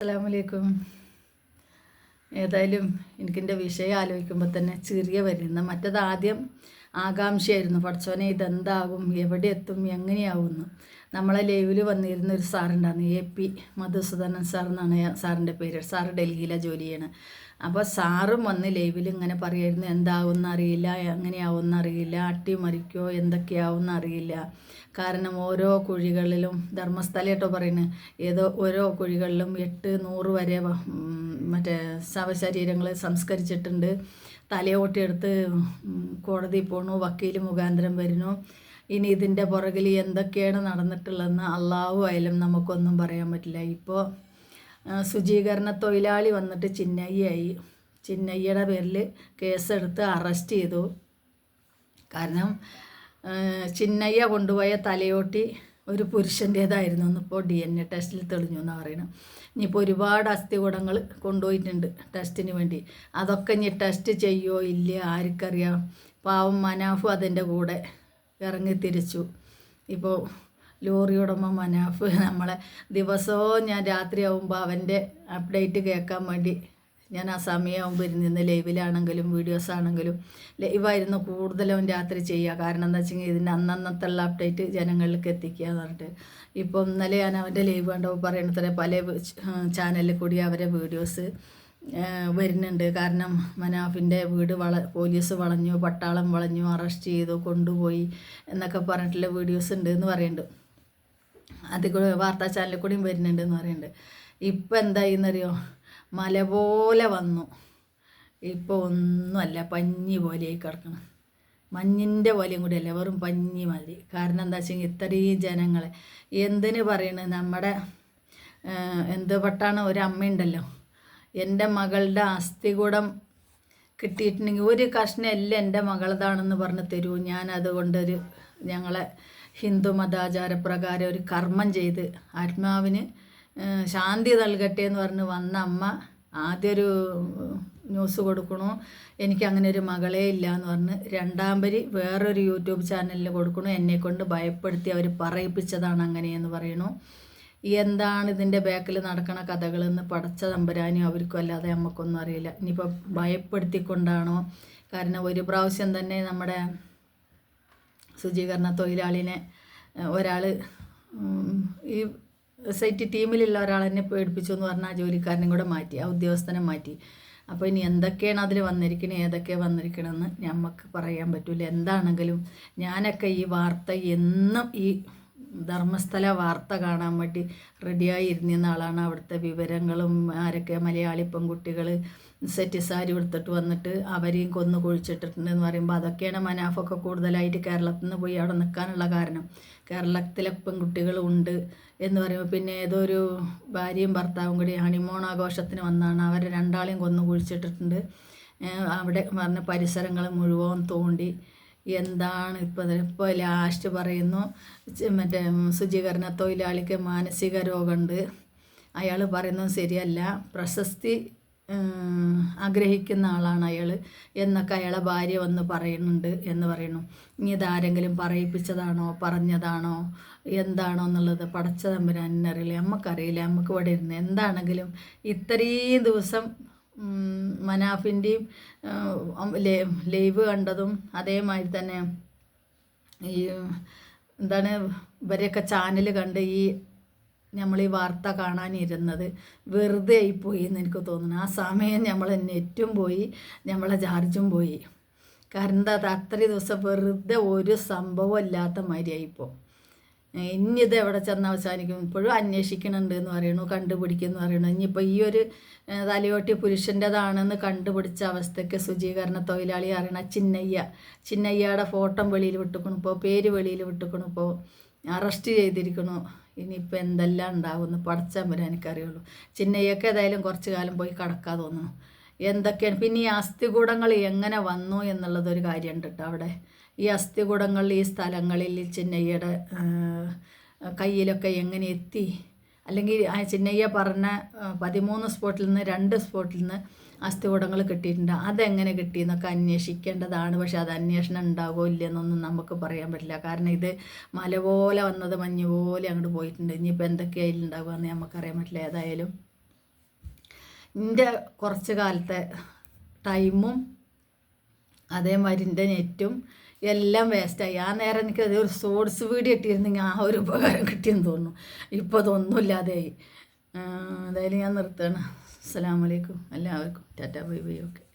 അസ്സലാമലൈക്കും. ഏതായാലും എനിക്കെന്റെ വിഷയം ആലോചിക്കുമ്പോൾ തന്നെ ചെറിയ വരുന്ന മറ്റത് ആദ്യം ആകാംക്ഷയായിരുന്നു. പഠിച്ചോനെ ഇതെന്താകും? എവിടെ എത്തും എങ്ങനെയാവുമെന്ന് നമ്മളെ ലൈവിൽ വന്നിരുന്ന ഒരു സാറുണ്ടായിരുന്നു. എ പി മധുസൂദനൻ സാർ എന്നാണ് സാറിന്റെ പേര്. സാറ് ഡൽഹിയിലെ ജോലിയാണ് അപ്പോൾ സാറും വന്ന് ലൈവിൽ ഇങ്ങനെ പറയായിരുന്നു എന്താവുമെന്ന് അറിയില്ല എങ്ങനെയാവുമെന്ന് അറിയില്ല അട്ടിമറിക്കോ എന്തൊക്കെയാവുമെന്ന് അറിയില്ല. കാരണം ഓരോ കുഴികളിലും ധർമ്മസ്ഥലയിട്ടോ പറയുന്നത് ഏതോ ഓരോ കുഴികളിലും എട്ട് നൂറ് വരെ മറ്റേ ശവശരീരങ്ങൾ സംസ്കരിച്ചിട്ടുണ്ട്. തലയോട്ടിയെടുത്ത് കോടതി പോണു വക്കീൽ മുഖാന്തരം വരുന്നു. ഇനി ഇതിന്റെ പുറകിൽ എന്തൊക്കെയാണ് നടന്നിട്ടുള്ളതെന്ന് അള്ളാഹു ആയാലും നമുക്കൊന്നും പറയാൻ പറ്റില്ല. ഇപ്പോൾ ശുചീകരണ തൊഴിലാളി വന്നിട്ട് ചിന്നയ്യായി. ചിന്നയ്യയുടെ പേരിൽ കേസെടുത്ത് അറസ്റ്റ് ചെയ്തു. കാരണം ചിന്നയ്യ കൊണ്ടുപോയ തലയോട്ടി ഒരു പുരുഷന്റേതായിരുന്നു എന്നിപ്പോൾ ഡി എൻ എ ടെസ്റ്റിൽ തെളിഞ്ഞു എന്നാണ് പറയുന്നത് ഇനിയിപ്പോൾ ഒരുപാട് അസ്ഥികൂടങ്ങൾ കൊണ്ടുപോയിട്ടുണ്ട് ടെസ്റ്റിന് വേണ്ടി. അതൊക്കെ ഇനി ടെസ്റ്റ് ചെയ്യോ ഇല്ല ആർക്കറിയാം. പാവം മനാഫ് അതിന്റെ കൂടെ ഇറങ്ങി തിരിച്ചു. ഇപ്പോൾ ലോറി ഉടമ മനാഫ് നമ്മളെ ദിവസവും ഞാൻ രാത്രിയാവുമ്പോൾ അവന്റെ അപ്ഡേറ്റ് കേൾക്കാൻ വേണ്ടി ഞാൻ ആ സമയമാകുമ്പോൾ ഇരുന്നിരുന്ന് ലൈവിലാണെങ്കിലും വീഡിയോസ് ആണെങ്കിലും ലൈവായിരുന്നു കൂടുതലും രാത്രി ചെയ്യുക. കാരണം എന്താ വെച്ചെങ്കിൽ ഇതിന്റെ അന്നന്നത്തുള്ള അപ്ഡേറ്റ് ജനങ്ങളിലേക്ക് എത്തിക്കുക എന്ന് പറഞ്ഞിട്ട്. ഇപ്പോൾ ഇന്നലെ ഞാൻ അവന്റെ ലൈവ് കണ്ടപ്പോൾ പറയണത്ര പല ചാനലിൽ കൂടി അവരെ വീഡിയോസ് വരുന്നുണ്ട്. കാരണം മനാഫിന്റെ വീട് വള പോലീസ് വളഞ്ഞു പട്ടാളം വളഞ്ഞു അറസ്റ്റ് ചെയ്തു കൊണ്ടുപോയി എന്നൊക്കെ പറഞ്ഞിട്ടുള്ള വീഡിയോസ് ഉണ്ട് എന്ന് പറയുന്നുണ്ട് അത് വാർത്താ ചാനലിൽ കൂടിയും വരുന്നുണ്ട് എന്ന് പറയുന്നുണ്ട് ഇപ്പം എന്തായിന്നറിയോ മല പോലെ വന്നു. ഇപ്പോൾ ഒന്നുമല്ല പഞ്ഞി പോലെയായി കിടക്കണം മഞ്ഞിന്റെ പോലെയും കൂടിയല്ല വെറും പഞ്ഞി മതി കാരണം എന്താ വെച്ചെങ്കിൽ ഇത്രയും ജനങ്ങളെ. എന്തിന് പറയണത് നമ്മുടെ എന്ത് പെട്ടാണ്? ഒരു അമ്മയുണ്ടല്ലോ. എന്റെ മകളുടെ അസ്ഥികൂടം കിട്ടിയിട്ടുണ്ടെങ്കിൽ ഒരു കഷ്ണം എല്ലാം എന്റെ മകളതാണെന്ന് പറഞ്ഞ് തരൂ. ഞാൻ അതുകൊണ്ടൊരു ഞങ്ങളെ ഹിന്ദു മതാചാരപ്രകാരം ഒരു കർമ്മം ചെയ്ത് ആത്മാവിന് ശാന്തി നൽകട്ടെ എന്ന് പറഞ്ഞ് വന്ന അമ്മ ആദ്യ ഒരു ന്യൂസ് കൊടുക്കണു. എനിക്ക് അങ്ങനെ ഒരു മകളേ ഇല്ല എന്ന് പറഞ്ഞ് രണ്ടാം പരി വേറൊരു യൂട്യൂബ് ചാനലിൽ കൊടുക്കണു. എന്നെ കൊണ്ട് ഭയപ്പെടുത്തി അവർ പറയിപ്പിച്ചതാണ് അങ്ങനെയെന്ന് പറയണു. എന്താണ് ഇതിന്റെ ബാക്കിൽ നടക്കണ കഥകളെന്ന് പടച്ച തമ്പുരാനും അവർക്കും അല്ലാതെ നമുക്കൊന്നും അറിയില്ല. ഇനിയിപ്പോൾ ഭയപ്പെടുത്തിക്കൊണ്ടാണോ? കാരണം ഒരു പ്രാവശ്യം തന്നെ നമ്മുടെ ശുചീകരണ തൊഴിലാളിനെ ഒരാൾ ഈ സൈറ്റ് ടീമിലുള്ള ഒരാൾ എന്നെ പേടിപ്പിച്ചു എന്ന് പറഞ്ഞാൽ ആ ജോലിക്കാരനും കൂടെ മാറ്റി ആ ഉദ്യോഗസ്ഥനെ മാറ്റി. അപ്പോൾ ഇനി എന്തൊക്കെയാണ് അതിൽ വന്നിരിക്കണത് ഏതൊക്കെയാണ് വന്നിരിക്കണമെന്ന് നമുക്ക് പറയാൻ പറ്റില്ല എന്താണെങ്കിലും ഞാനൊക്കെ ഈ വാർത്ത എന്നും ഈ ധർമ്മസ്ഥല വാർത്ത കാണാൻ വേണ്ടി റെഡിയായി ഇരുന്നിരുന്ന ആളാണ്. അവിടുത്തെ വിവരങ്ങളും ആരൊക്കെ മലയാളി പെൺകുട്ടികൾ സെറ്റ് സാരി എടുത്തിട്ട് വന്നിട്ട് അവരെയും കൊന്നു കുഴിച്ചിട്ടിട്ടുണ്ടെന്ന് പറയുമ്പോൾ അതൊക്കെയാണ് മനാഫൊക്കെ കൂടുതലായിട്ട് കേരളത്തിൽ നിന്ന് പോയി അവിടെ നിൽക്കാനുള്ള കാരണം. കേരളത്തിലെ പെൺകുട്ടികൾ ഉണ്ട് എന്ന് പറയുമ്പോൾ പിന്നെ ഏതോ ഒരു ഭാര്യയും ഭർത്താവും കൂടി ഹണിമോൺ ആഘോഷത്തിന് വന്നാണ്. അവരെ രണ്ടാളെയും കൊന്നു കുഴിച്ചിട്ടിട്ടുണ്ട്. അവിടെ പറഞ്ഞ പരിസരങ്ങൾ മുഴുവൻ തോണ്ടി എന്താണ് ഇപ്പോൾ ഇപ്പോൾ ലാസ്റ്റ് പറയുന്നു മറ്റേ ശുചീകരണ തൊഴിലാളിക്ക് മാനസിക രോഗമുണ്ട് അയാൾ പറയുന്നത് ശരിയല്ല. പ്രശസ്തി ആഗ്രഹിക്കുന്ന ആളാണ് അയാൾ എന്നൊക്കെ അയാളെ ഭാര്യ വന്ന് പറയുന്നുണ്ട് എന്ന് പറയുന്നു. ഇനി ഇതാരെങ്കിലും പറയിപ്പിച്ചതാണോ പറഞ്ഞതാണോ എന്താണോ എന്നുള്ളത് പടച്ച തമ്പുരാനറിയില്ല നമുക്കറിയില്ല നമുക്ക് ഇവിടെ ഇരുന്ന് എന്താണെങ്കിലും ഇത്രയും ദിവസം മനാഫിന്റെയും ലൈവ് കണ്ടതും അതേമാതിരി തന്നെ ഈ എന്താണ് ഇവരെയൊക്കെ ചാനൽ കണ്ട് ഈ നമ്മൾ ഈ വാർത്ത കാണാനിരുന്നത് വെറുതെ ആയിപ്പോയി എന്ന് എനിക്ക് തോന്നുന്നു. ആ സമയം നമ്മൾ നെറ്റും പോയി നമ്മളെ ചാർജും പോയി. കാരണം എന്താ അത് അത്രയും ദിവസം വെറുതെ ഒരു സംഭവം ഇല്ലാത്ത മാതിരിയായിപ്പോൾ ഇനി ഇത് എവിടെ ചെന്ന് അവസാനിക്കും? ഇപ്പോഴും അന്വേഷിക്കണുണ്ട് എന്ന് പറയണു കണ്ടുപിടിക്കുമെന്ന് പറയണു. ഇനിയിപ്പോൾ ഈ ഒരു തലയോട്ടി പുരുഷന്റെതാണെന്ന് കണ്ടുപിടിച്ച അവസ്ഥയ്ക്ക് ശുചീകരണ തൊഴിലാളി അറിയണ ചിന്നയ്യ ചിന്നയ്യയുടെ ഫോട്ടോ വെളിയിൽ വിട്ടുക്കണു ഇപ്പോൾ പേര് വെളിയിൽ വിട്ടുക്കണു ഇപ്പോൾ അറസ്റ്റ് ചെയ്തിരിക്കണു. ഇനിയിപ്പോൾ എന്തെല്ലാം ഉണ്ടാവുമെന്ന് പഠിച്ചാൽ വരെ എനിക്കറിയുള്ളൂ. ചിന്നയ്യൊക്കെ ഏതായാലും കുറച്ച് കാലം പോയി കടക്കാൻ തോന്നുന്നു എന്തൊക്കെയാണ്? പിന്നെ ഈ അസ്ഥികൂടങ്ങൾ എങ്ങനെ വന്നു എന്നുള്ളതൊരു കാര്യമുണ്ട് കേട്ടോ അവിടെ. ഈ അസ്ഥികൂടങ്ങളിൽ ഈ സ്ഥലങ്ങളിൽ ചിന്നയ്യയുടെ കയ്യിലൊക്കെ എങ്ങനെ എത്തി? അല്ലെങ്കിൽ ആ ചിന്നയ്യ പറഞ്ഞ പതിമൂന്ന് സ്പോട്ടിൽ നിന്ന് രണ്ട് സ്പോട്ടിൽ നിന്ന് അസ്ഥികൂടങ്ങൾ കിട്ടിയിട്ടുണ്ട്. അതെങ്ങനെ കിട്ടിയെന്നൊക്കെ അന്വേഷിക്കേണ്ടതാണ്. പക്ഷെ അത് അന്വേഷണം ഉണ്ടാകുമോ ഇല്ലെന്നൊന്നും നമുക്ക് പറയാൻ പറ്റില്ല. കാരണം ഇത് മല പോലെ വന്നത് മഞ്ഞ് പോലെ അങ്ങോട്ട് പോയിട്ടുണ്ട്. ഇനിയിപ്പോൾ എന്തൊക്കെ ഉണ്ടാകുക എന്ന് നമുക്കറിയാൻ പറ്റില്ല ഏതായാലും. എന്റെ കുറച്ച് കാലത്തെ ടൈമും അതേമാതിരി നെറ്റും എല്ലാം വേസ്റ്റായി ആ നേരം എനിക്ക് ഒരു സോഡ്സ് വീഡിയോ ഇട്ടിരുന്നെങ്കിൽ ആ ഒരു ഉപകാരം കിട്ടിയെന്ന് തോന്നുന്നു. ഇപ്പോൾ അതൊന്നുമില്ലാതെയായി എന്തായാലും ഞാൻ നിർത്തുകയാണ്. അസ്സാം വലൈക്കും എല്ലാവർക്കും. Tata bye bye. ഓക്കെ.